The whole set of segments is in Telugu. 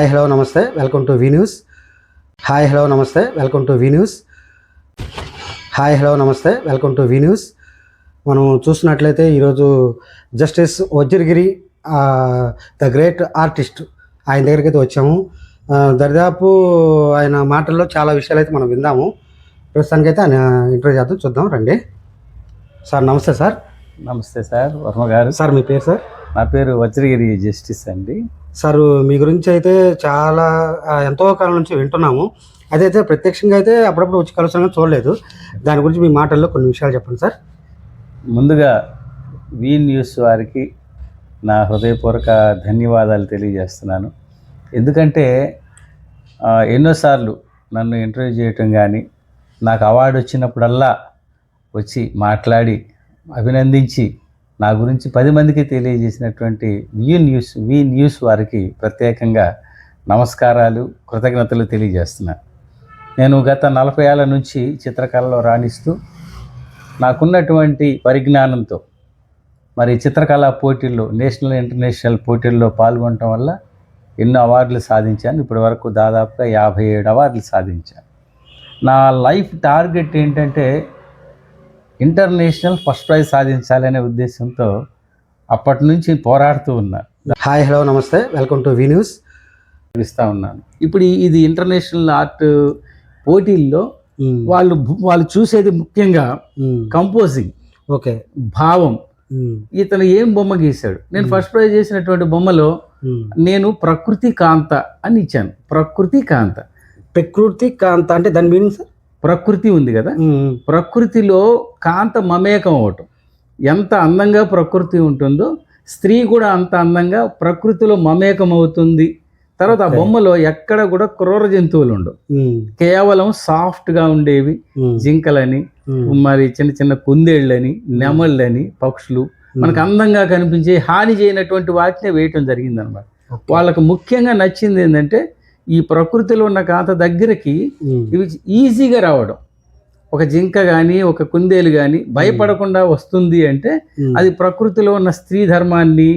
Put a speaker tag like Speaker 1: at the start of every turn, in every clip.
Speaker 1: Hi hello namaste. Welcome to V news hi hello namaste. Welcome to V news hi hello namaste. Welcome to V news మనం చూసినట్లయితే ఈరోజు Justice Vajragiri the great artist ఆయన దగ్గరికి అయితే వచ్చాము దరిదాపు ఆయన మాటల్లో చాలా విషయాలు అయితే మనం విందాము. ప్రస్తుతానికైతే ఆయన ఇంటర్వ్యూ చేద్దాం చూద్దాం రండి. సార్ నమస్తే సార్.
Speaker 2: నమస్తే సార్ వర్మ గారు.
Speaker 1: సార్ మీ పేరు సార్?
Speaker 2: నా పేరు వజ్రగిరి జస్టిస్ అండి.
Speaker 1: సార్ మీ గురించి అయితే చాలా ఎంతో కాలం నుంచి వింటున్నాము. అదైతే ప్రత్యక్షంగా అయితే అప్పుడప్పుడు వచ్చి కలుస్తాను చూడలేదు. దాని గురించి మీ మాటల్లో కొన్ని విషయాలు చెప్పండి సార్.
Speaker 2: ముందుగా వీ న్యూస్ వారికి నా హృదయపూర్వక ధన్యవాదాలు తెలియజేస్తున్నాను. ఎందుకంటే ఎన్నోసార్లు నన్ను ఇంటర్వ్యూ చేయటం కానీ నాకు అవార్డు వచ్చినప్పుడల్లా వచ్చి మాట్లాడి అభినందించి నా గురించి పది మందికి తెలియజేసినటువంటి వి న్యూస్ వి న్యూస్ వారికి ప్రత్యేకంగా నమస్కారాలు కృతజ్ఞతలు తెలియజేస్తున్నాను నేను గత నలభై ఏళ్ళ నుంచి చిత్రకళలో రాణిస్తూ నాకున్నటువంటి పరిజ్ఞానంతో మరి చిత్రకళా పోటీల్లో నేషనల్ ఇంటర్నేషనల్ పోటీల్లో పాల్గొనటం వల్ల ఎన్నో అవార్డులు సాధించాను. ఇప్పటి వరకు దాదాపుగా యాభై ఏడు అవార్డులు సాధించాను. నా లైఫ్ టార్గెట్ ఏంటంటే ఇంటర్నేషనల్ ఫస్ట్ ప్రైజ్ సాధించాలనే ఉద్దేశంతో అప్పటి నుంచి పోరాడుతూ ఉన్నా.
Speaker 1: Hi hello namaste. Welcome to V news
Speaker 2: ఇస్తూ ఉన్నాను. ఇప్పుడు ఇది ఇంటర్నేషనల్ ఆర్ట్ పోటీల్లో. వాళ్ళు వాళ్ళు చూసేది ముఖ్యంగా. Composing
Speaker 1: okay.
Speaker 2: భావం. ఇతను ఏం బొమ్మ గీశాడు? నేను ఫస్ట్ ప్రైజ్ చేసినటువంటి బొమ్మలో
Speaker 1: మ్మ్.
Speaker 2: నేను ప్రకృతి కాంత అని ఇచ్చాను. ప్రకృతి కాంత.
Speaker 1: ప్రకృతి కాంత అంటే దాని మీనింగ్ సార్?
Speaker 2: ప్రకృతి ఉంది కదా. ప్రకృతిలో కాంత మమేకం అవటం ఎంత అందంగా ప్రకృతి ఉంటుందో స్త్రీ కూడా అంత అందంగా ప్రకృతిలో మమేకం అవుతుంది తర్వాత ఆ. బొమ్మలో ఎక్కడ కూడా క్రూర జంతువులు ఉండవు. కేవలం సాఫ్ట్గా ఉండేవి. జింకలని. మరి చిన్న చిన్న కుందేళ్ళని నెమళ్ళని పక్షులు మనకు అందంగా కనిపించే హాని చేయనటువంటి వాటిని వేయటం జరిగింది అనమాట. వాళ్ళకు ముఖ్యంగా నచ్చింది ఏంటంటే ఈ ప్రకృతిలో ఉన్న కాంత దగ్గరికి. ఇవి ఈజీగా రావడం ఒక జింక కానీ ఒక కుందేలు కానీ భయపడకుండా వస్తుంది అంటే. అది ప్రకృతిలో ఉన్న స్త్రీ ధర్మాన్ని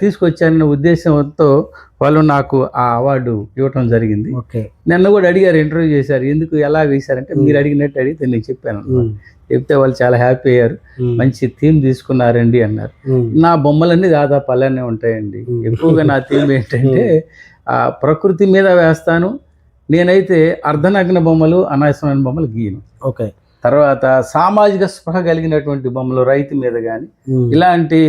Speaker 2: తీసుకొచ్చారన్న ఉద్దేశంతో వాళ్ళు నాకు ఆ అవార్డు ఇవ్వటం జరిగింది నన్ను కూడా అడిగారు ఇంటర్వ్యూ చేశారు ఎందుకు ఎలా వేశారంటే మీరు అడిగినట్టు అడిగితే నేను చెప్పాను. చెప్తే వాళ్ళు చాలా హ్యాపీ అయ్యారు. మంచి థీమ్ తీసుకున్నారండి అన్నారు. నా బొమ్మలన్నీ దాదాపు అలానే ఉంటాయండి. ఎక్కువగా నా థీమ్ ఏంటంటే ప్రకృతి మీద వేస్తాను. నేనైతే అర్ధనగ్న బొమ్మలు అనవసరమైన బొమ్మలు గీయను.
Speaker 1: ఓకే.
Speaker 2: తర్వాత సామాజిక స్పృహ కలిగినటువంటి బొమ్మలు రైతు మీద కానీ. ఇలాంటి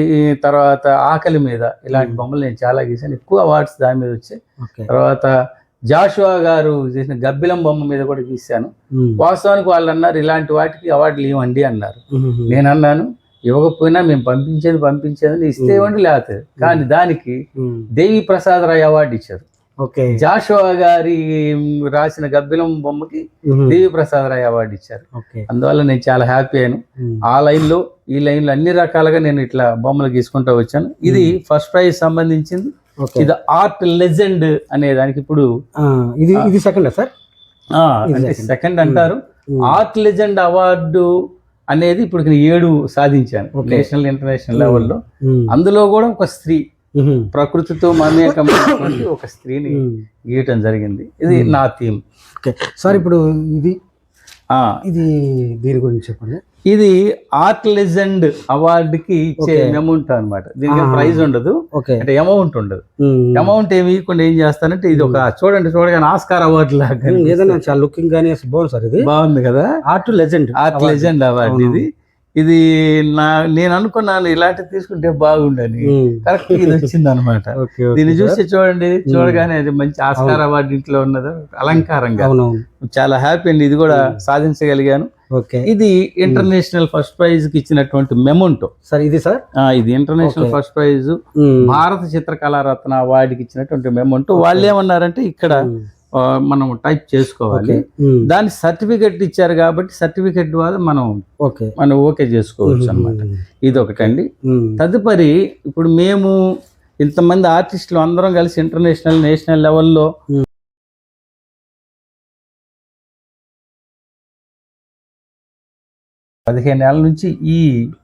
Speaker 2: తర్వాత ఆకలి మీద ఇలాంటి బొమ్మలు నేను చాలా గీసాను ఎక్కువ అవార్డ్స్ దాని మీద వచ్చాయి తర్వాత జాషువా గారు చేసిన గబ్బిలం బొమ్మ మీద కూడా గీశాను. వాస్తవానికి వాళ్ళు అన్నారు ఇలాంటి వాటికి అవార్డులు ఇవ్వండి అన్నారు. నేను అన్నాను ఇవ్వకపోయినా మేము పంపించేది పంపించేది ఇస్తే ఇవ్వండి లేకపోతే. కానీ దానికి. దేవి ప్రసాద్ రాయ్ అవార్డు ఇచ్చారు.
Speaker 1: ఓకే.
Speaker 2: జాషువా గారి రాసిన గబ్బిలం బొమ్మకి
Speaker 1: మ్మ్.
Speaker 2: దేవి ప్రసాద్ రాయ్ అవార్డు ఇచ్చారు. అందువల్ల నేను చాలా హ్యాపీ అయ్యాను. ఆ లైన్లో ఈ లైన్లో అన్ని రకాలుగా నేను ఇట్లా బొమ్మలు గీసుకుంటూ వచ్చాను. ఇది ఫస్ట్ ప్రైజ్ సంబంధించింది. ఇది ఆర్ట్ లెజెండ్ అనే దానికి ఇప్పుడు
Speaker 1: ఇది ఇది సెకండ్ సార్.
Speaker 2: సెకండ్ అంటారు. ఆర్ట్ లెజెండ్ అవార్డు అనేది ఇప్పుడు నేను ఏడు సాధించాను. నేషనల్ ఇంటర్నేషనల్ లెవెల్లో. అందులో కూడా ఒక స్త్రీ. ప్రకృతితో మమేకమైనటువంటి ఒక స్త్రీని. గీయటం జరిగింది ఇది నా థీమ్
Speaker 1: ఓకే సార్ ఇప్పుడు ఇది ఇది దీని గురించి చెప్పండి.
Speaker 2: ఇది ఆర్ట్ లెజెండ్ అవార్డుకి ఇచ్చే. అమౌంట్ అన్నమాట. దీనికి. ప్రైజ్ ఉండదు. అంటే అమౌంట్ ఉండదు. అమౌంట్ ఏమి ఇవ్వకుండా ఏం చేస్తానంటే ఇది ఒక చూడండి చూడగానే ఆస్కార్ అవార్డు లాగా.
Speaker 1: ఏదైనా చాలా లుకింగ్ కానీ బాగుంది సార్ ఇది.
Speaker 2: బాగుంది కదా?
Speaker 1: Art legend
Speaker 2: art legend award. ఇది. ఇది నా నేను అనుకున్నాను ఇలాంటివి తీసుకుంటే బాగుండని. కరెక్ట్ ఇది వచ్చింది అనమాట దీన్ని చూసి చూడండి చూడగానే అది మంచి ఆస్కార్ అవార్డు ఇంట్లో ఉన్నది అలంకారంగా. చాలా హ్యాపీ అండి ఇది కూడా సాధించగలిగాను. ఇది ఇంటర్నేషనల్ ఫస్ట్ ప్రైజ్కి ఇచ్చినటువంటి మెమోంటో
Speaker 1: సార్ ఇది సార్?
Speaker 2: ఇది international. First prize. Bharat Chitrakalaratna అవార్డుకి ఇచ్చినటువంటి మెమోంటో వాళ్ళు ఏమన్నారంటే ఇక్కడ మనం టైప్ చేసుకోవాలి. దాని సర్టిఫికెట్ ఇచ్చారు కాబట్టి సర్టిఫికెట్ ద్వారా మనం
Speaker 1: ఓకే
Speaker 2: మనం ఓకే చేసుకోవచ్చు అనమాట. ఇది ఒకటండి. తదుపరి ఇప్పుడు మేము ఇంతమంది ఆర్టిస్టులు అందరం కలిసి ఇంటర్నేషనల్ నేషనల్ లెవెల్లో. పదిహేను ఏళ్ళ నుంచి ఈ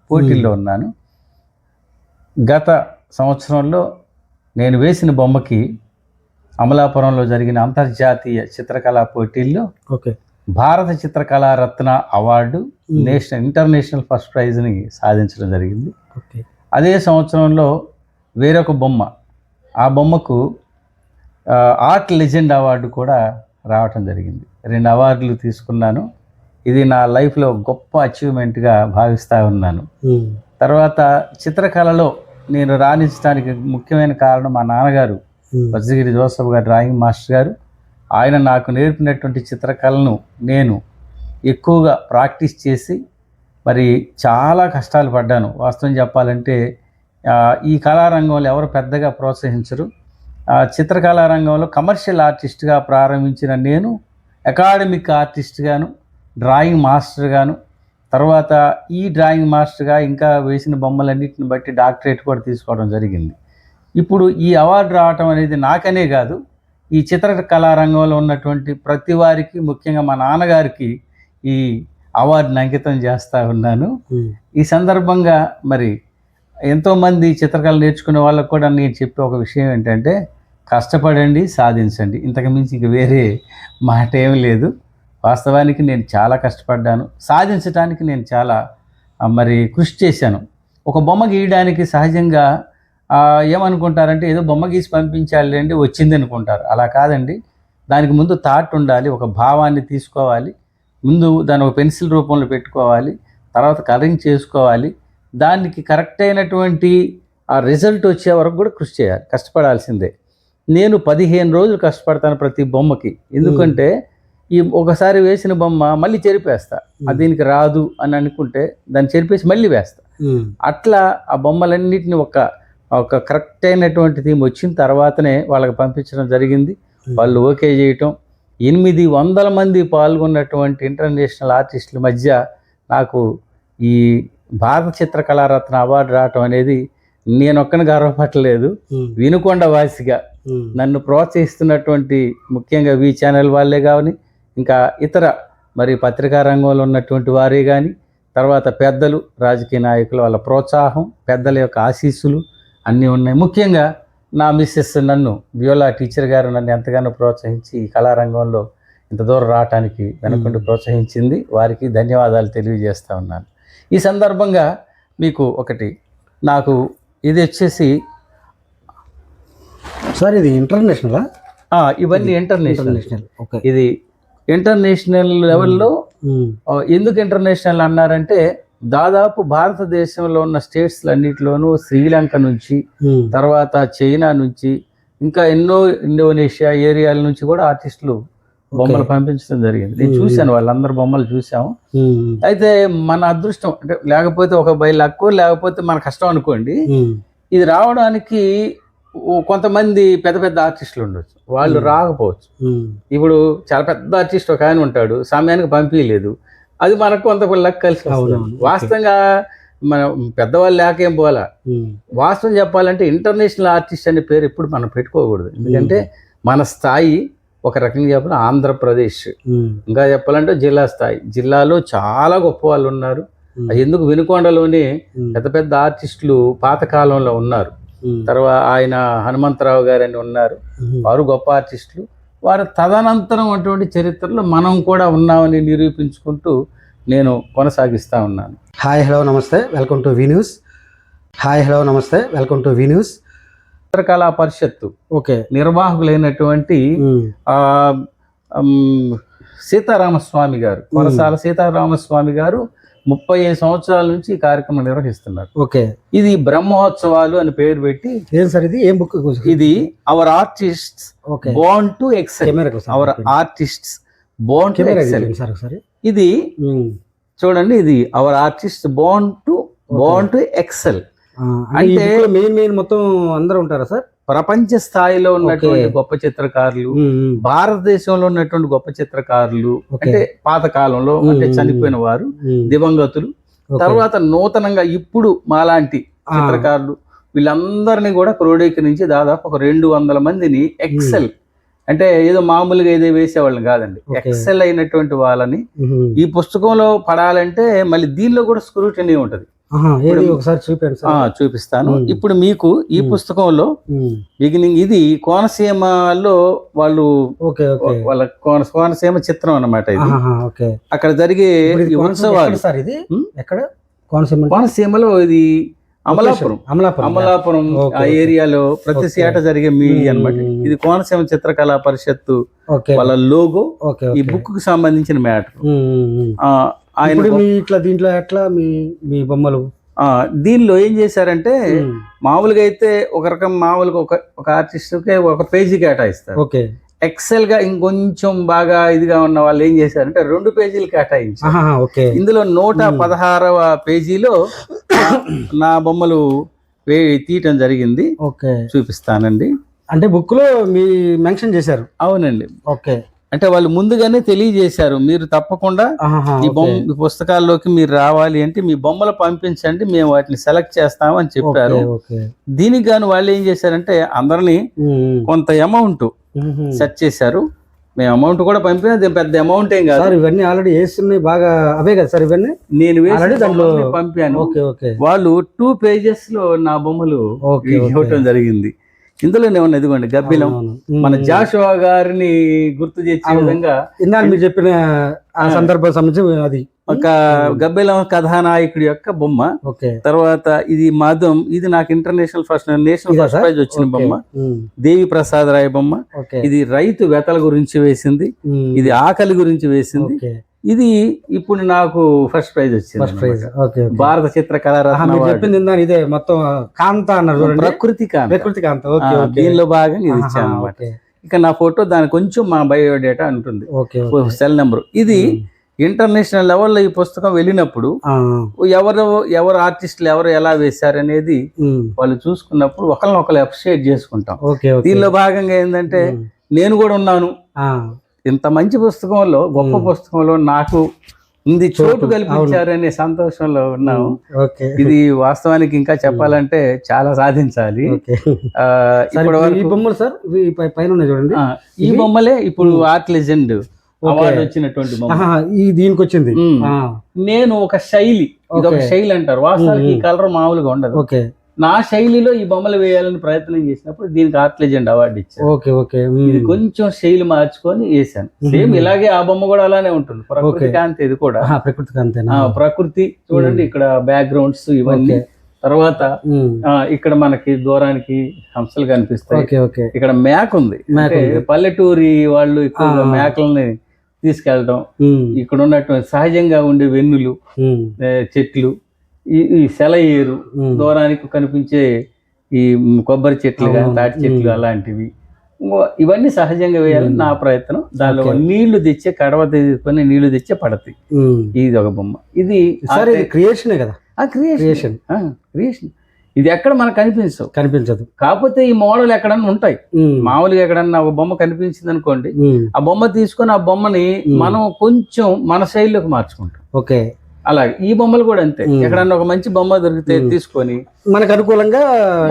Speaker 2: పోటీల్లో ఉన్నాను గత సంవత్సరంలో నేను వేసిన బొమ్మకి అమలాపురంలో జరిగిన అంతర్జాతీయ చిత్రకళా పోటీల్లో
Speaker 1: okay.
Speaker 2: Bharat Chitrakala Ratna award national international first ప్రైజ్ని సాధించడం జరిగింది.
Speaker 1: ఓకే.
Speaker 2: అదే సంవత్సరంలో వేరొక బొమ్మ ఆ బొమ్మకు ఆర్ట్ లెజెండ్ అవార్డు కూడా రావటం జరిగింది. రెండు అవార్డులు తీసుకున్నాను. ఇది నా లైఫ్లో గొప్ప అచీవ్మెంట్గా భావిస్తూ ఉన్నాను. తర్వాత చిత్రకళలో నేను రాణించడానికి ముఖ్యమైన కారణం మా నాన్నగారు. వజ్రగిరి జోసఫ్ గారు డ్రాయింగ్ మాస్టర్ గారు. ఆయన నాకు నేర్పినటువంటి చిత్రకళను నేను ఎక్కువగా ప్రాక్టీస్ చేసి మరి చాలా కష్టాలు పడ్డాను. వాస్తవం చెప్పాలంటే ఈ కళారంగంలో ఎవరు పెద్దగా ప్రోత్సహించరు. ఆ, కమర్షియల్ ఆర్టిస్ట్గా ప్రారంభించిన నేను అకాడమిక్ ఆర్టిస్ట్గాను డ్రాయింగ్ మాస్టర్గాను తర్వాత ఈ డ్రాయింగ్ మాస్టర్గా ఇంకా వేసిన బొమ్మలన్నిటిని బట్టి డాక్టరేట్ కూడా తీసుకోవడం జరిగింది. ఇప్పుడు ఈ అవార్డు రావటం అనేది నాకనే కాదు. ఈ చిత్రకళా రంగంలో ఉన్నటువంటి ప్రతి వారికి ముఖ్యంగా మా నాన్నగారికి ఈ అవార్డుని అంకితం చేస్తూ ఉన్నాను. ఈ సందర్భంగా మరి ఎంతోమంది చిత్రకళ నేర్చుకునే వాళ్ళకు కూడా నేను చెప్పే ఒక విషయం ఏంటంటే కష్టపడండి సాధించండి. ఇంతకు మించి ఇంక వేరే మాట ఏమీ లేదు. వాస్తవానికి నేను చాలా కష్టపడ్డాను. సాధించడానికి నేను చాలా మరి కృషి చేశాను. ఒక బొమ్మ గీయడానికి సహజంగా ఏమనుకుంటారంటే ఏదో బొమ్మ గీసి పంపించాలండి వచ్చింది అనుకుంటారు. అలా కాదండి. దానికి ముందు థాట్ ఉండాలి ఒక భావాన్ని తీసుకోవాలి ముందు దాన్ని ఒక పెన్సిల్ రూపంలో పెట్టుకోవాలి తర్వాత కలరింగ్ చేసుకోవాలి. దానికి కరెక్ట్ అయినటువంటి ఆ రిజల్ట్ వచ్చే వరకు కూడా కృషి చేయాలి కష్టపడాల్సిందే. నేను పదిహేను రోజులు కష్టపడతాను ప్రతి బొమ్మకి. ఎందుకంటే ఈ ఒకసారి వేసిన బొమ్మ మళ్ళీ చెరిపేస్తా. అది దీనికి రాదు అని అనుకుంటే దాన్ని చెరిపేసి మళ్ళీ వేస్తా. అట్లా ఆ బొమ్మలన్నిటిని ఒక ఒక కరెక్ట్ అయినటువంటి థీమ్ వచ్చిన తర్వాతనే వాళ్ళకి పంపించడం జరిగింది. వాళ్ళు ఓకే చేయటం. ఎనిమిది వందల మంది పాల్గొన్నటువంటి ఇంటర్నేషనల్ ఆర్టిస్టుల మధ్య నాకు ఈ భారత చిత్రకళారత్న అవార్డు రావటం అనేది నేను ఒక్కని గర్వపట్టలేదు వినుకొండ వాసిగా నన్ను ప్రోత్సహిస్తున్నటువంటి ముఖ్యంగా వి ఛానల్ వాళ్ళే కానీ ఇంకా ఇతర మరి పత్రికా రంగంలో ఉన్నటువంటి వారే కానీ తర్వాత పెద్దలు రాజకీయ నాయకులు వాళ్ళ ప్రోత్సాహం పెద్దల యొక్క ఆశీస్సులు అన్నీ ఉన్నాయి. ముఖ్యంగా నా మిస్సెస్ నన్ను బియోలా టీచర్ గారు నన్ను ఎంతగానో ప్రోత్సహించి ఈ కళారంగంలో ఇంత దూరం రావడానికి వెనకుండి ప్రోత్సహించింది. వారికి ధన్యవాదాలు తెలియజేస్తా ఉన్నాను. ఈ సందర్భంగా మీకు ఒకటి నాకు ఇది వచ్చేసి
Speaker 1: సార్ ఇది ఇంటర్నేషనలా
Speaker 2: ఇవన్నీ ఇంటర్నేషనల్ ఇది ఇంటర్నేషనల్ లెవెల్లో ఎందుకు ఇంటర్నేషనల్ అన్నారంటే దాదాపు భారతదేశంలో ఉన్న స్టేట్స్ అన్నిటిలోనూ శ్రీలంక నుంచి తర్వాత చైనా నుంచి ఇంకా ఎన్నో ఇండోనేషియా ఏరియాల నుంచి కూడా ఆర్టిస్టులు బొమ్మలు పంపించడం జరిగింది. నేను. చూశాను వాళ్ళందరి బొమ్మలు చూసాము అయితే మన అదృష్టం అంటే లేకపోతే ఒక బై లక్కు లేకపోతే మన కష్టం అనుకోండి ఇది రావడానికి కొంతమంది పెద్ద పెద్ద ఆర్టిస్టులు ఉండొచ్చు. వాళ్ళు. రాకపోవచ్చు. ఇప్పుడు చాలా పెద్ద ఆర్టిస్ట్ ఒక ఆయన ఉంటాడు సమయానికి పంపించలేదు. అది మనకు కొంత లక్ కలిసి. వాస్తవంగా మన పెద్దవాళ్ళు లేకేం పోలా
Speaker 1: ఉమ్,
Speaker 2: వాస్తవం చెప్పాలంటే ఇంటర్నేషనల్ ఆర్టిస్ట్ అనే పేరు ఎప్పుడు మనం పెట్టుకోకూడదు. ఎందుకంటే మన స్థాయి ఒక రకంగా చెప్పాలి ఆంధ్రప్రదేశ్. ఇంకా చెప్పాలంటే జిల్లా స్థాయి. జిల్లాలో చాలా గొప్ప వాళ్ళు ఉన్నారు. ఎందుకు వినుకొండలోనే పెద్ద పెద్ద ఆర్టిస్టులు పాతకాలంలో ఉన్నారు. తర్వాత ఆయన హనుమంతరావు గారు అని ఉన్నారు. వారు గొప్ప ఆర్టిస్టులు. వారు తదనంతరం అటువంటి చరిత్రలో మనం కూడా ఉన్నామని నిరూపించుకుంటూ నేను కొనసాగిస్తూ ఉన్నాను.
Speaker 1: Hi hello namaste. Welcome to V news hi hello namaste. Welcome to V news
Speaker 2: Chitrakala Parishad
Speaker 1: okay
Speaker 2: నిర్వాహకులైనటువంటి
Speaker 1: ఉమ్,
Speaker 2: సీతారామస్వామి గారు కొనసాల సీతారామస్వామి గారు ముప్పై ఐదు సంవత్సరాల నుంచి ఈ కార్యక్రమం నిర్వహిస్తున్నారు.
Speaker 1: ఓకే.
Speaker 2: ఇది బ్రహ్మోత్సవాలు అని పేరు పెట్టి
Speaker 1: ఏం సార్ ఇది? ఏం బుక్?
Speaker 2: ఇది our artists
Speaker 1: okay.
Speaker 2: Born to excel our artists born to excel ఇది
Speaker 1: ఉమ్,
Speaker 2: చూడండి ఇది our artist born to born to excel
Speaker 1: అంటే మెయిన్ మెయిన్ మొత్తం అందరూ ఉంటారా సార్?
Speaker 2: ప్రపంచ స్థాయిలో ఉన్నటువంటి. గొప్ప చిత్రకారులు భారతదేశంలో ఉన్నటువంటి గొప్ప చిత్రకారులు. అంటే పాత కాలంలో అంటే. చనిపోయిన వారు దివంగతులు. తర్వాత నూతనంగా ఇప్పుడు మాలాంటి చిత్రకారులు వీళ్ళందరినీ కూడా క్రోడీకరించి దాదాపు ఒక రెండు వందల మందిని ఎక్సెల్ అంటే ఏదో మామూలుగా ఏదో వేసేవాళ్ళని కాదండి. ఎక్సెల్ అయినటువంటి వాళ్ళని ఈ పుస్తకంలో పడాలంటే మళ్ళీ దీనిలో కూడా స్క్రూటనీ ఉంటుంది
Speaker 1: ఒకసారి చూపండి
Speaker 2: చూపిస్తాను. ఇప్పుడు మీకు ఈ. పుస్తకంలో బిగినింగ్ ఇది కోనసీమలో వాళ్ళు వాళ్ళ కోన కోనసీమ చిత్రం అన్నమాట ఇది అక్కడ జరిగే ఉత్సవాలు
Speaker 1: ఎక్కడ సార్ ఇది? ఎక్కడ కోనసీమ?
Speaker 2: కోనసీమలో ఇది అమలాపురం
Speaker 1: అమలాపురం
Speaker 2: అమలాపురం ఆ. ఏరియాలో ప్రతి. ఏట జరిగే మీడియా
Speaker 1: మ్మ్.
Speaker 2: అన్నమాట ఇది కోనసీమ చిత్రకళా పరిషత్తు వాళ్ళ లోగో ఈ. బుక్కు సంబంధించిన మ్యాటర్ ఆయన
Speaker 1: ఇప్పుడు మీ ఇట్లా దీంట్లో ఎట్లా మీ మీ బొమ్మలు?
Speaker 2: దీనిలో ఏం చేశారంటే మామూలుగా అయితే ఒక రకం మామూలుగా ఒక ఒక ఆర్టిస్ట్కి ఒక పేజీ కేటాయిస్తారు.
Speaker 1: ఓకే.
Speaker 2: ఎక్సెల్గా ఇంకొంచెం బాగా ఇదిగా ఉన్న వాళ్ళు ఏం చేశారంటే రెండు పేజీలు కేటాయించారు. ఇందులో నూట పదహారవ పేజీలో నా- నా బొమ్మలు వే- తీయటం జరిగింది.
Speaker 1: ఓకే.
Speaker 2: చూపిస్తానండి.
Speaker 1: అంటే బుక్లో మీ మెన్షన్ చేశారు.
Speaker 2: అవునండి.
Speaker 1: ఓకే.
Speaker 2: అంటే వాళ్ళు ముందుగానే తెలియజేశారు మీరు తప్పకుండా ఈ. బొమ్మ పుస్తకాల్లోకి మీరు రావాలి అంటే మీ బొమ్మలు పంపించండి మేము వాటిని సెలెక్ట్ చేస్తాము అని చెప్పారు. దీనికి గాను వాళ్ళు ఏం చేశారంటే అందరినీ. కొంత అమౌంట్. సెట్ చేశారు మేము అమౌంట్ కూడా పంపినా పెద్ద అమౌంట్ ఏం కాదు
Speaker 1: ఇవన్నీ ఆల్రెడీ వేస్తున్నాయి బాగా అవే కదా సార్ ఇవన్నీ
Speaker 2: నేను
Speaker 1: దాంట్లో-
Speaker 2: పంపాను వాళ్ళు టూ పేజెస్లో నా బొమ్మలు. ఇవ్వటం జరిగింది ఇందులోనే ఉన్నాయి ఇదిగోండి గబ్బిలం. మన. జాషువా గారిని గుర్తు చేసే. విధంగా
Speaker 1: ఇందాక మీరు చెప్పిన ఆ సందర్భం సంబంధించి అది.
Speaker 2: ఒక గబ్బిలం కథానాయకుడి యొక్క బొమ్మ.
Speaker 1: ఓకే.
Speaker 2: తర్వాత ఇది మాధవం ఇది నాకు international first national first? Prize వచ్చిన. బొమ్మ. దేవి ప్రసాద్ రాయ్ బొమ్మ. ఇది రైతు వెతల గురించి వేసింది. ఇది ఆకలి గురించి వేసింది. ఇది ఇప్పుడు నాకు ఫస్ట్ ప్రైజ్ వచ్చింది
Speaker 1: first prize. Okay.
Speaker 2: Bharat Chitrakala
Speaker 1: ఆహా,
Speaker 2: రత్న
Speaker 1: మీరు
Speaker 2: అవార్డు.
Speaker 1: చెప్పింది ఇందా ఇదే మొత్తం కాంత అన్నారు
Speaker 2: ప్రకృతి కాంత.
Speaker 1: ప్రకృతి కాంత. ఓకే
Speaker 2: దీనిలో భాగంగా ఇది ఇచ్చాను ఇక నా ఫోటో దాని కొంచెం మా బయోడేటా ఉంటుంది. Cell number. ఇది ఇంటర్నేషనల్ లెవెల్లో ఈ పుస్తకం వెళ్ళినప్పుడు ఎవరు ఎవరు ఆర్టిస్టులు ఎవరు ఎలా వేశారు అనేది
Speaker 1: ఉమ్,
Speaker 2: వాళ్ళు చూసుకున్నప్పుడు ఒకరిని ఒకరు అప్రిషియేట్ చేసుకుంటాం. దీనిలో భాగంగా ఏంటంటే
Speaker 1: ఉమ్,
Speaker 2: నేను కూడా ఉన్నాను. ఇంత మంచి పుస్తకంలో గొప్ప. పుస్తకంలో నాకు ఉంది చోటు.
Speaker 1: చోటు,
Speaker 2: కల్పించారు అనే సంతోషంలో ఉన్నాము. ఇది వాస్తవానికి ఇంకా చెప్పాలంటే చాలా సాధించాలి.
Speaker 1: ఈ బొమ్మలు సార్ పైన చూడండి.
Speaker 2: ఈ? బొమ్మలే ఇప్పుడు ఆర్ట్ లెజెండ్ అవార్డు వచ్చినటువంటి
Speaker 1: ఈ దీనికి వచ్చింది.
Speaker 2: నేను ఒక శైలి ఇది ఒక. శైలి అంటారు. వాస్తవానికి ఈ. కలర్ మామూలుగా ఉండదు.
Speaker 1: ఓకే.
Speaker 2: నా శైలిలో ఈ బొమ్మలు వేయాలని ప్రయత్నం చేసినప్పుడు దీనికి ఆర్ట్ లెజెండ్ అవార్డు ఇచ్చారు.
Speaker 1: Okay okay.
Speaker 2: ఇది కొంచెం శైలి మార్చుకొని వేసాను. సేమ్ ఇలాగే ఆ బొమ్మ కూడా అలానే ఉంటుంది. ప్రకృతి. కాంతి ఇది కూడా.
Speaker 1: ప్రకృతి కాంతేనా
Speaker 2: ఆ, ప్రకృతి చూడండి. ఇక్కడ బ్యాక్గ్రౌండ్స్ ఇవన్నీ. తర్వాత ఇక్కడ మనకి దూరానికి హంసలు కనిపిస్తాయి. ఇక్కడ మేక ఉంది. పల్లెటూరి వాళ్ళు ఎక్కువగా
Speaker 1: ఆ.
Speaker 2: మేకల్ని తీసుకెళ్ళడం. ఇక్కడ ఉన్నటువంటి సహజంగా ఉండే వెన్నులు చెట్లు ఈ ఈ సెలయేరు దూరానికి కనిపించే ఈ కొబ్బరి చెట్లు కానీ. తాటి చెట్లు. అలాంటివి. ఇవన్నీ సహజంగా వేయాలని. నా ప్రయత్నం. దానిలో. నీళ్ళు తెచ్చే కడవ తీసుకొని నీళ్ళు తెచ్చే పడతాయి. ఇది ఒక బొమ్మ. ఇది
Speaker 1: సార్ క్రియేషనే కదా?
Speaker 2: క్రియేషన్
Speaker 1: క్రియేషన్
Speaker 2: ఇది ఎక్కడ మనకు కనిపించవు.
Speaker 1: కనిపించదు.
Speaker 2: కాకపోతే ఈ మోడల్ ఎక్కడన్నా ఉంటాయి. మామూలుగా ఎక్కడన్నా ఒక బొమ్మ కనిపించింది అనుకోండి ఆ బొమ్మ తీసుకొని ఆ బొమ్మని
Speaker 1: మ్మ్.
Speaker 2: మనం కొంచెం మన శైలిలోకి మార్చుకుంటాం.
Speaker 1: ఓకే.
Speaker 2: అలాగే. ఈ బొమ్మలు కూడా అంతే. ఎక్కడన్నా ఒక మంచి బొమ్మ దొరికితే. తీసుకొని
Speaker 1: మనకు అనుకూలంగా.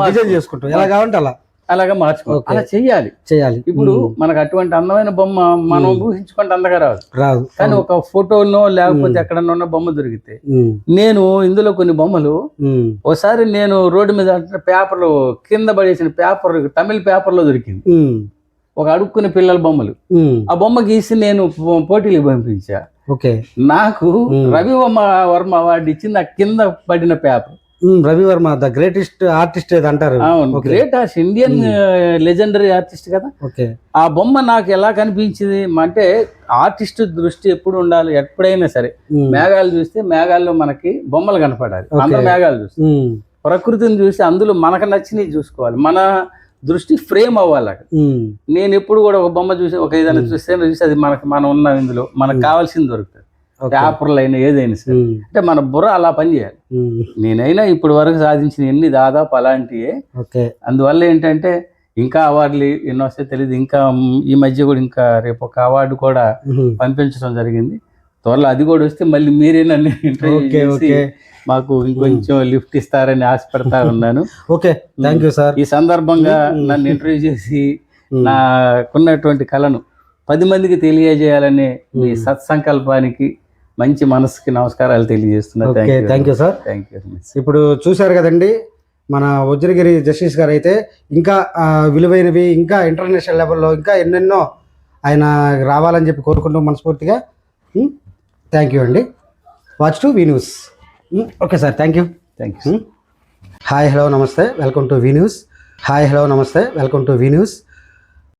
Speaker 1: డిజైన్ చేసుకుంటాం. ఎలా కావాలంటే అలా.
Speaker 2: అలాగా మార్చుకో.
Speaker 1: ఓకే.
Speaker 2: అలా చెయ్యాలి.
Speaker 1: చేయాలి
Speaker 2: ఇప్పుడు మనకు అటువంటి అందమైన బొమ్మ మనం. ఊహించుకుంటే అందగా రాదు.
Speaker 1: రాదు.
Speaker 2: కానీ ఒక ఫోటోనో లేకపోతే. ఎక్కడన్నా ఉన్న బొమ్మ దొరికితే నేను ఇందులో కొన్ని బొమ్మలు ఒకసారి నేను రోడ్డు మీద పేపర్లు కింద పడేసిన పేపర్ తమిళ పేపర్లో దొరికింది. ఒక అడుక్కునే పిల్లల బొమ్మలు. ఆ బొమ్మ గీసి నేను పోటీలకు పంపించా.
Speaker 1: ఓకే.
Speaker 2: నాకు. రవి వర్మ అవార్డు ఇచ్చింది ఆ కింద పడిన paper.
Speaker 1: Ravi Varma the greatest artist ఏది అంటారు?
Speaker 2: అవును. Great artist Indian legendary artist కదా.
Speaker 1: ఓకే.
Speaker 2: ఆ బొమ్మ నాకు ఎలా కనిపించింది అంటే ఆర్టిస్ట్ దృష్టి ఎప్పుడు ఉండాలి ఎప్పుడైనా సరే. మేఘాలు చూస్తే మేఘాల్లో మనకి బొమ్మలు కనపడాలి. అందరూ మేఘాలు చూస్తే. ప్రకృతిని చూసి అందులో మనకు నచ్చినవి చూసుకోవాలి. మన దృష్టి ఫ్రేమ్ అవ్వాలి అక్కడ నేను ఎప్పుడు కూడా ఒక బొమ్మ చూసి ఒక ఏదైనా చూస్తే చూసి అది మనకి మనం ఉన్నాం ఇందులో. మనకు. కావాల్సింది దొరుకుతుంది. పేపర్లు అయినా ఏదైనా సరే. అంటే మన బుర్ర అలా పనిచేయాలి. నేనైనా ఇప్పటి వరకు సాధించిన ఎన్ని దాదాపు అలాంటివే అందువల్ల ఏంటంటే ఇంకా అవార్డులు ఎన్నో వస్తాయో తెలియదు ఇంకా ఈ మధ్య కూడా ఇంకా రేపు ఒక అవార్డు కూడా పంపించడం జరిగింది. త్వరలో అది కూడా వస్తే మళ్ళీ మీరే నన్ను ఇంటర్వ్యూ చేసి మాకు ఇంకొంచెం లిఫ్ట్ ఇస్తారని ఆశపడతా ఉన్నాను
Speaker 1: ఓకే థ్యాంక్ యూ సార్
Speaker 2: ఈ సందర్భంగా. నన్ను ఇంటర్వ్యూ చేసి నాకున్నటువంటి కళను పది మందికి తెలియజేయాలనే మీ. సత్సంకల్పానికి మంచి మనసుకి నమస్కారాలు తెలియజేస్తున్నా.
Speaker 1: Okay thank you sir
Speaker 2: thank you
Speaker 1: ఇప్పుడు చూశారు కదండి మన వజ్రగిరి జస్టిస్ గారు అయితే ఇంకా విలువైనవి ఇంకా ఇంటర్నేషనల్ లెవెల్లో ఇంకా ఎన్నెన్నో ఆయన రావాలని చెప్పి కోరుకుంటూ మనస్ఫూర్తిగా థ్యాంక్ యూ అండి. Watch to V news okay sir thank you
Speaker 2: thank you
Speaker 1: hi hello namaste welcome to V news hi hello namaste welcome to V news